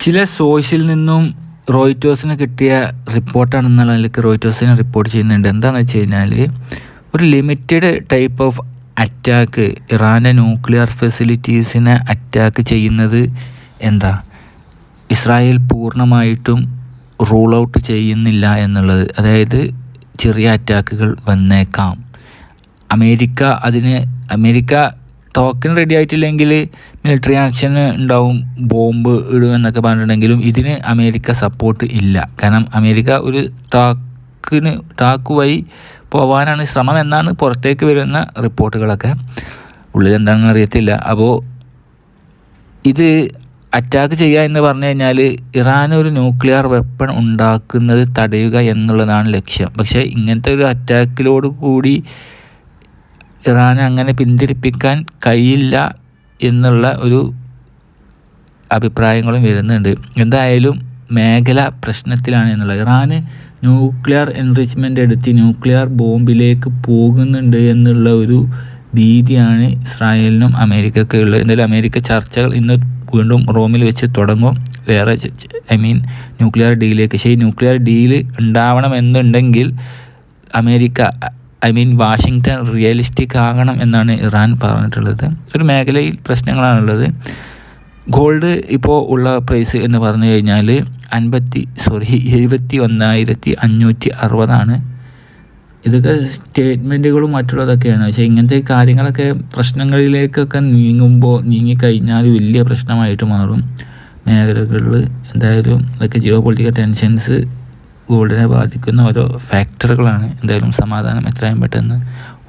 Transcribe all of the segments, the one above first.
ചില സോഴ്സിൽ നിന്നും റോയിറ്റേഴ്സിന് കിട്ടിയ റിപ്പോർട്ടാണെന്നുള്ള നിലയ്ക്ക് റോയിറ്റേഴ്സിനെ റിപ്പോർട്ട് ചെയ്യുന്നുണ്ട്. എന്താണെന്ന് വെച്ച് കഴിഞ്ഞാൽ ഒരു ലിമിറ്റഡ് ടൈപ്പ് ഓഫ് അറ്റാക്ക് ഇറാന്റെ ന്യൂക്ലിയർ ഫെസിലിറ്റീസിനെ അറ്റാക്ക് ചെയ്യുന്നത് എന്താ? ഇസ്രായേൽ പൂർണമായിട്ടും റൂൾ ഔട്ട് ചെയ്യുന്നില്ല എന്നുള്ളത്. അതായത് ചെറിയ അറ്റാക്കുകൾ വന്നേക്കാം. അമേരിക്ക അതിന് അമേരിക്ക ടോക്കൺ റെഡി ആയിട്ടില്ലെങ്കിൽ മിലിറ്ററി ആക്ഷൻ ഉണ്ടാവും ബോംബ് ഇടും എന്നൊക്കെ പറഞ്ഞിട്ടുണ്ടെങ്കിലും ഇതിന് അമേരിക്ക സപ്പോർട്ട് ഇല്ല. കാരണം അമേരിക്ക ഒരു ടാക്കിന് ടാക്ക് വഴി പോകാനാണ് ശ്രമം എന്നാണ് പുറത്തേക്ക് വരുന്ന റിപ്പോർട്ടുകളൊക്കെ. ഉള്ളിൽ എന്താണെന്ന് അറിയത്തില്ല. അപ്പോൾ ഇത് അറ്റാക്ക് ചെയ്യുക എന്ന് പറഞ്ഞു കഴിഞ്ഞാൽ ഇറാൻ ഒരു ന്യൂക്ലിയർ വെപ്പൺ ഉണ്ടാക്കുന്നത് തടയുക എന്നുള്ളതാണ് ലക്ഷ്യം. പക്ഷേ ഇങ്ങനത്തെ ഒരു അറ്റാക്കിലോട് കൂടി ഇറാനെ അങ്ങനെ പിന്തിരിപ്പിക്കാൻ കഴിയില്ല എന്നുള്ള ഒരു അഭിപ്രായങ്ങളും വരുന്നുണ്ട്. എന്തായാലും മേഖല പ്രശ്നത്തിലാണ് എന്നുള്ളത്. ഇറാന് ന്യൂക്ലിയർ എൻറിച്ച്മെന്റ് എടുത്ത് ന്യൂക്ലിയർ ബോംബിലേക്ക് പോകുന്നുണ്ട് എന്നുള്ള ഒരു ഭീതിയാണ് ഇസ്രായേലിനും അമേരിക്കയ്ക്ക് ഉള്ളത്. എന്തായാലും അമേരിക്ക ചർച്ചകൾ ഇന്ന് വീണ്ടും റോമിൽ വെച്ച് തുടങ്ങും. വേറെ ഐ മീൻ ന്യൂക്ലിയർ ഡീലേക്ക് പക്ഷേ ഈ nuclear deal ഉണ്ടാവണമെന്നുണ്ടെങ്കിൽ America I mean Washington realistic ആകണം എന്നാണ് ഇറാൻ പറഞ്ഞിട്ടുള്ളത്. ഒരു മേഖലയിൽ പ്രശ്നങ്ങളാണുള്ളത്. ഗോൾഡ് ഇപ്പോൾ ഉള്ള പ്രൈസ് എന്ന് പറഞ്ഞു കഴിഞ്ഞാൽ അൻപത്തി സോറി എഴുപത്തി ഒന്നായിരത്തി അഞ്ഞൂറ്റി അറുപതാണ് ഇതൊക്കെ സ്റ്റേറ്റ്മെന്റുകളും മറ്റുള്ളതൊക്കെയാണ്. പക്ഷേ ഇങ്ങനത്തെ കാര്യങ്ങളൊക്കെ പ്രശ്നങ്ങളിലേക്കൊക്കെ നീങ്ങുമ്പോൾ നീങ്ങിക്കഴിഞ്ഞാൽ വലിയ പ്രശ്നമായിട്ട് മാറും. മേഖലകളിൽ എന്തായാലും ഇതൊക്കെ ജിയോ പൊളിറ്റിക്കൽ ടെൻഷൻസ് ഗോൾഡിനെ ബാധിക്കുന്ന ഓരോ ഫാക്ടറുകളാണ് എന്തായാലും സമാധാനം എത്രയും പെട്ടെന്ന്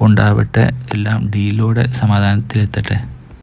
ഉണ്ടാവട്ടെ. എല്ലാം ഡീലിലൂടെ സമാധാനത്തിലെത്തട്ടെ.